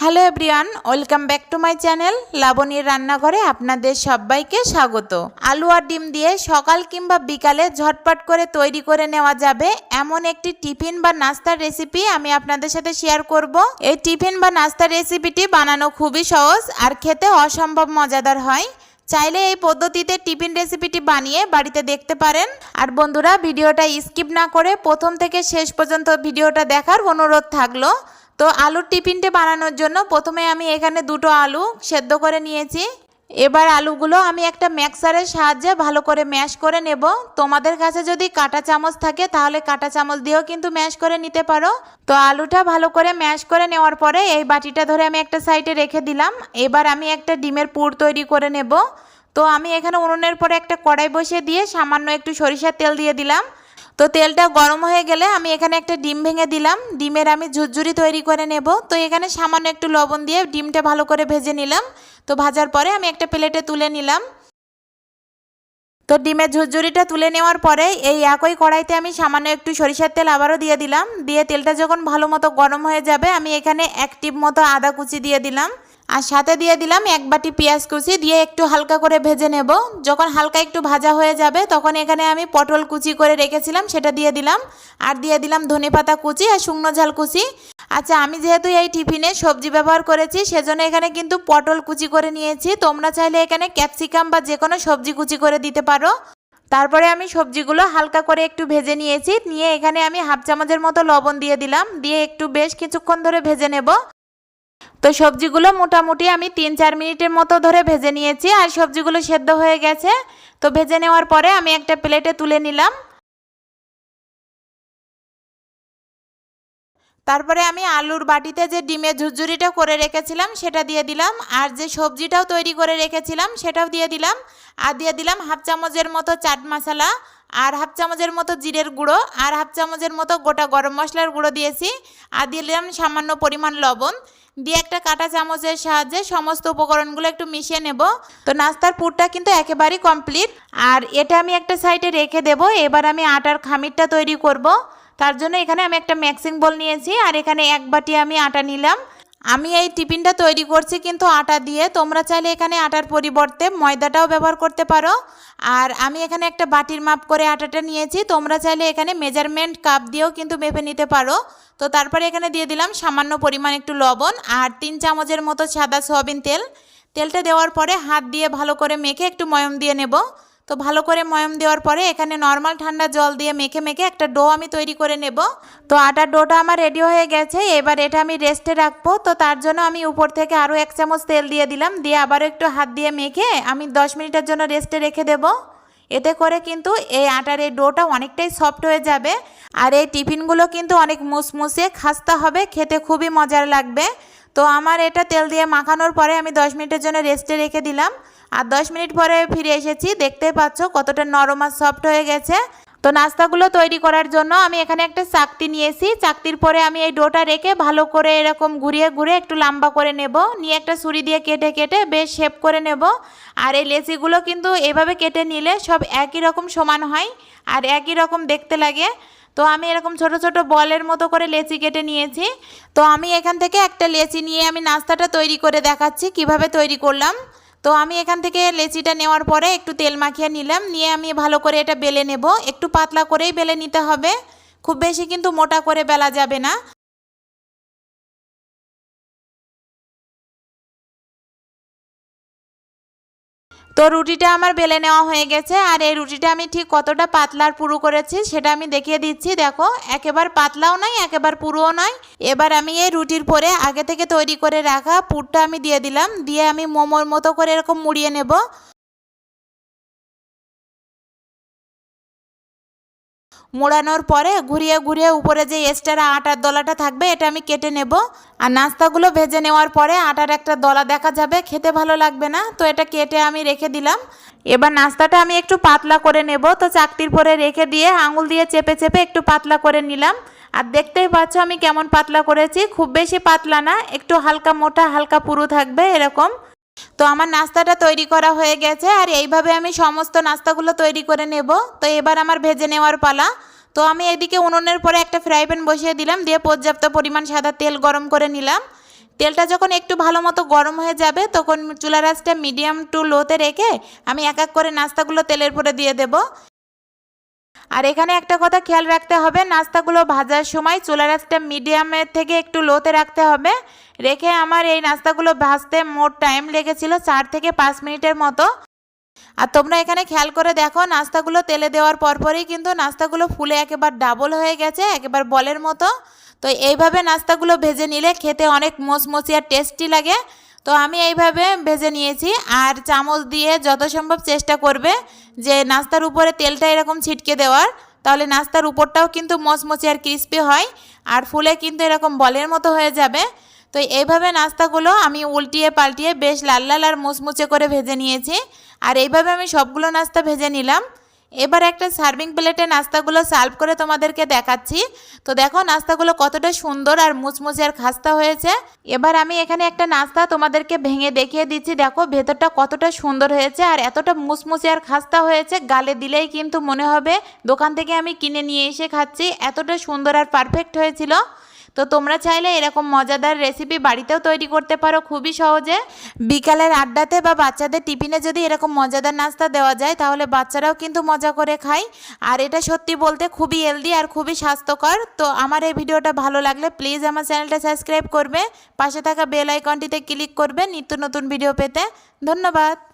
Hello everyone, welcome back to my channel লাবণীর রান্নাঘরে আপনাদের সবাইকে স্বাগত। আলু আর ডিম দিয়ে সকাল কিংবা বিকালে ঝটপট করে তৈরি করে নেওয়া যাবে এমন একটি টিফিন বা নাস্তার রেসিপি আমি আপনাদের সাথে শেয়ার করব। এই টিফিন বা নাস্তার রেসিপিটি বানানো খুবই সহজ আর খেতে অসম্ভব মজাদার হয়। চাইলে এই পদ্ধতিতে টিফিন রেসিপিটি বানিয়ে বাড়িতে দেখতে পারেন। আর বন্ধুরা, ভিডিওটা স্কিপ না করে প্রথম থেকে শেষ পর্যন্ত ভিডিওটা দেখার অনুরোধ থাকল। তো আলুর টিফিনটা বানানোর জন্য প্রথমে আমি এখানে দুটো আলু সেদ্ধ করে নিয়েছি। এবার আলুগুলো আমি একটা ম্যাক্সারের সাহায্যে ভালো করে ম্যাশ করে নেব। তোমাদের কাছে যদি কাঁটা চামচ থাকে তাহলে কাঁটা চামচ দিয়েও কিন্তু ম্যাশ করে নিতে পারো। তো আলুটা ভালো করে ম্যাশ করে নেওয়ার পরে এই বাটিটা ধরে আমি একটা সাইডে রেখে দিলাম। এবার আমি একটা ডিমের পুর তৈরি করে নেব। তো আমি এখানে উনুনের পরে একটা কড়াই বসিয়ে দিয়ে সামান্য একটু সরিষার তেল দিয়ে দিলাম। তো তেলটা গরম হয়ে গেলে আমি এখানে একটা ডিম ভেঙে দিলাম। ডিমের আমি ঝুরঝুরি তৈরি করে নেব। তো এখানে সামান্য একটু লবণ দিয়ে ডিমটা ভালো করে ভেজে নিলাম। তো ভাজার পরে আমি একটা প্লেটে তুলে নিলাম। তো ডিমের ঝুরঝুরিটা তুলে নেওয়ার পরে এই একই কড়াইতে আমি সামান্য একটু সরিষার তেল আবারও দিয়ে দিলাম। দিয়ে তেলটা যখন ভালো মতো গরম হয়ে যাবে, আমি এখানে এক টিপ মতো আদা কুচি দিয়ে দিলাম। আর সাথে দিয়ে দিলাম এক বাটি পেঁয়াজ কুচি, দিয়ে একটু হালকা করে ভেজে নেব। যখন হালকা একটু ভাজা হয়ে যাবে, তখন এখানে আমি পটল কুচি করে রেখেছিলাম, সেটা দিয়ে দিলাম। আর দিয়ে দিলাম ধনেপাতা কুচি আর শুকনো ঝাল কুচি। আচ্ছা আমি যেহেতু এই টিফিনে সবজি ব্যবহার করেছি, সেজন্য এখানে কিন্তু পটল কুচি করে নিয়েছি। তোমরা চাইলে এখানে ক্যাপসিকাম বা যে কোনো সবজি কুচি করে দিতে পারো। তারপরে আমি সবজিগুলো হালকা করে একটু ভেজে নিয়েছি। নিয়ে এখানে আমি হাফ চামচের মতো লবণ দিয়ে দিলাম। দিয়ে একটু বেশ কিছুক্ষণ ধরে ভেজে নেব। তো সবজিগুলো মোটামুটি আমি তিন চার মিনিটের মতো ধরে ভেজে নিয়েছি, আর সবজিগুলো সেদ্ধ হয়ে গেছে। তো ভেজে নেওয়ার পরে আমি একটা প্লেটে তুলে নিলাম। তারপরে আমি আলুর বাটিতে যে ডিমের ঝুরঝুরিটা করে রেখেছিলাম, সেটা দিয়ে দিলাম। আর যে সবজিটাও তৈরি করে রেখেছিলাম, সেটাও দিয়ে দিলাম। আর দিয়ে দিলাম হাফ চামচের মতো চাট মশলা, আর হাফ চামচের মতো জিরের গুঁড়ো, আর হাফ চামচের মতো গোটা গরম মশলার গুঁড়ো দিয়েছি। আর দিলাম সামান্য পরিমাণ লবণ। দিয়ে একটা কাটা চামচের সাহায্যে সমস্ত উপকরণগুলো একটু মিশিয়ে নেব। তো নাস্তার পুরটা কিন্তু একেবারেই কমপ্লিট। আর এটা আমি একটা সাইডে রেখে দেব। এবার আমি আটার খামিরটা তৈরি করব। তার জন্য এখানে আমি একটা ম্যাক্সিং বল নিয়েছি। আর এখানে এক বাটি আমি আটা নিলাম। আমি এই টিফিনটা তৈরি করছি কিন্তু আটা দিয়ে। তোমরা চাইলে এখানে আটার পরিবর্তে ময়দাটাও ব্যবহার করতে পারো। আর আমি এখানে একটা বাটির মাপ করে আটাটা নিয়েছি। তোমরা চাইলে এখানে মেজারমেন্ট কাপ দিয়েও কিন্তু মেপে নিতে পারো। তো তারপরে এখানে দিয়ে দিলাম সামান্য পরিমাণ একটু লবণ আর তিন চামচের মতো সাদা সয়াবিন তেল। তেলটা দেওয়ার পরে হাত দিয়ে ভালো করে মেখে একটু ময়ম দিয়ে নেব। তো ভালো করে ময়ম দেওয়ার পরে এখানে নর্মাল ঠান্ডা জল দিয়ে মেখে মেখে একটা ডো আমি তৈরি করে নেব। তো আটার ডোটা আমার রেডি হয়ে গেছে, এবার এটা আমি রেস্টে রাখব। তো তার জন্য আমি উপর থেকে আরও এক চামচ তেল দিয়ে দিলাম, দিয়ে আবারও একটু হাত দিয়ে মেখে আমি দশ মিনিটের জন্য রেস্টে রেখে দেবো। এতে করে কিন্তু এই আটার এই ডোটা অনেকটাই সফট হয়ে যাবে। আর এই টিফিনগুলো কিন্তু অনেক মুসমুসে, খাস্তা হবে, খেতে খুবই মজার লাগবে। তো আমার এটা তেল দিয়ে মাখানোর পরে আমি দশ মিনিটের জন্য রেস্টে রেখে দিলাম। আর দশ মিনিট পরে ফিরে এসেছি, দেখতে পাচ্ছ কতটা নরম আর সফট হয়ে গেছে। তো নাস্তাগুলো তৈরি করার জন্য আমি এখানে একটা চাকতি নিয়েছি। চাকতির পরে আমি এই ডোটা রেখে ভালো করে এরকম ঘুরিয়ে ঘুরে একটু লম্বা করে নেব। নিয়ে একটা ছুরি দিয়ে কেটে কেটে বেশ শেপ করে নেব। আর এই লেচিগুলো কিন্তু এভাবে কেটে নিলে সব একই রকম সমান হয় আর একই রকম দেখতে লাগে। তো আমি এরকম ছোট ছোট বলের মতো করে লেচি কেটে নিয়েছি। তো আমি এখান থেকে একটা লেচি নিয়ে আমি নাস্তাটা তৈরি করে দেখাচ্ছি, কীভাবে তৈরি করলাম। তো আমি এখান থেকে লেচিটা নেওয়ার পরে একটু তেল মাখিয়ে নিলাম, নিয়ে আমি ভালো করে এটা বেলে নেব। একটু পাতলা করেই বেলে নিতে হবে, খুব বেশি কিন্তু মোটা করে বেলা যাবে না। তো রুটিটা আমার বেলে নেওয়া হয়ে গেছে, আর এই রুটিটা আমি ঠিক কতটা পাতলার পুরু করেছি সেটা আমি দেখিয়ে দিচ্ছি, দেখো। একেবারে পাতলাও নয়, একেবার পুরোও নয়। এবার আমি এই রুটির পরে আগে থেকে তৈরি করে রাখা পুরটা আমি দিয়ে দিলাম, দিয়ে আমি মোমোর মতো করে এরকম মুড়িয়ে নেব। মোড়ানোর পরে ঘুরিয়ে ঘুরিয়ে উপরে যে এক্সট্রা আটার দলাটা থাকবে, এটা আমি কেটে নেব। আর নাস্তাগুলো ভেজে নেওয়ার পরে আটার একটা দলা দেখা যাবে, খেতে ভালো লাগবে না, তো এটা কেটে আমি রেখে দিলাম। এবার নাস্তাটা আমি একটু পাতলা করে নেব, তো চাকতির পরে রেখে দিয়ে আঙুল দিয়ে চেপে চেপে একটু পাতলা করে নিলাম। আর দেখতেই পাচ্ছ আমি কেমন পাতলা করেছি, খুব বেশি পাতলা না, একটু হালকা মোটা, হালকা পুরু থাকবে এরকম। তো আমার নাস্তাটা তৈরি করা হয়ে গেছে আর এইভাবে আমি সমস্ত নাস্তাগুলো তৈরি করে নেব। তো এবার আমার ভেজে নেওয়ার পালা। তো আমি এদিকে উনুনের পরে একটা ফ্রাই প্যান বসিয়ে দিলাম, দিয়ে পর্যাপ্ত পরিমাণ সাদা তেল গরম করে নিলাম। তেলটা যখন একটু ভালো মতো গরম হয়ে যাবে, তখন চুলা রাসটা মিডিয়াম টু লোতে রেখে আমি এক এক করে নাস্তাগুলো তেলের পরে দিয়ে দেব। আর এখানে একটা কথা খেয়াল রাখতে হবে, নাস্তাগুলো ভাজার সময় চুলা রাসটা মিডিয়ামের থেকে একটু লোতে রাখতে হবে। রেখে আমার এই নাস্তাগুলো ভাজতে মোট টাইম লেগেছিল চার থেকে পাঁচ মিনিটের মতো। আর তোমরা এখানে খেয়াল করে দেখো, নাস্তাগুলো তেলে দেওয়ার পরপরই কিন্তু নাস্তাগুলো ফুলে একেবারে ডাবল হয়ে গেছে, একেবারে বলের মতো। তো এইভাবে নাস্তাগুলো ভেজে নিলে খেতে অনেক মোচমচি আর টেস্টি লাগে। তো আমি এইভাবে ভেজে নিয়েছি আর চামচ দিয়ে যত সম্ভব চেষ্টা করবে যে নাস্তার উপরে তেলটা এরকম ছিটকে দেওয়ার। তাহলে নাস্তার উপরটাও কিন্তু মচমচে আর ক্রিস্পি হয় আর ফুলে কিন্তু এরকম বলের মতো হয়ে যাবে। তো এইভাবে নাস্তাগুলো আমি উল্টিয়ে পাল্টিয়ে বেশ লাল লাল আর মুচমুচে করে ভেজে নিয়েছি। আর এইভাবে আমি সবগুলো নাস্তা ভেজে নিলাম। এবার একটা সার্ভিং প্লেটে নাস্তাগুলো সার্ভ করে তোমাদেরকে দেখাচ্ছি। তো দেখো নাস্তাগুলো কতটা সুন্দর আর মুচমুচে আর খাস্তা হয়েছে। এবার আমি এখানে একটা নাস্তা তোমাদেরকে ভেঙে দেখিয়ে দিচ্ছি। দেখো ভেতরটা কতটা সুন্দর হয়েছে আর এতটা মুচমুচে আর খাস্তা হয়েছে, গালে দিলেই কিন্তু মনে হবে দোকান থেকে আমি কিনে নিয়ে এসে খাচ্ছি। এতটা সুন্দর আর পারফেক্ট হয়েছিল। তো তোমরা চাইলে এরকম মজাদার রেসিপি বাড়িতেও তৈরি করতে পারো খুবই সহজে। বিকালের আড্ডাতে বা বাচ্চাদের টিফিনে যদি এরকম মজাদার নাস্তা দেওয়া যায়, তাহলে বাচ্চারাও কিন্তু মজা করে খায়। আর এটা সত্যি বলতে খুবই হেলদি আর খুবই স্বাস্থ্যকর। তো আমার এই ভিডিওটা ভালো লাগলে প্লিজ আমার চ্যানেলটা সাবস্ক্রাইব করবে। পাশে থাকা বেল আইকনটিতে ক্লিক করবে নিত্য নতুন ভিডিও পেতে। ধন্যবাদ।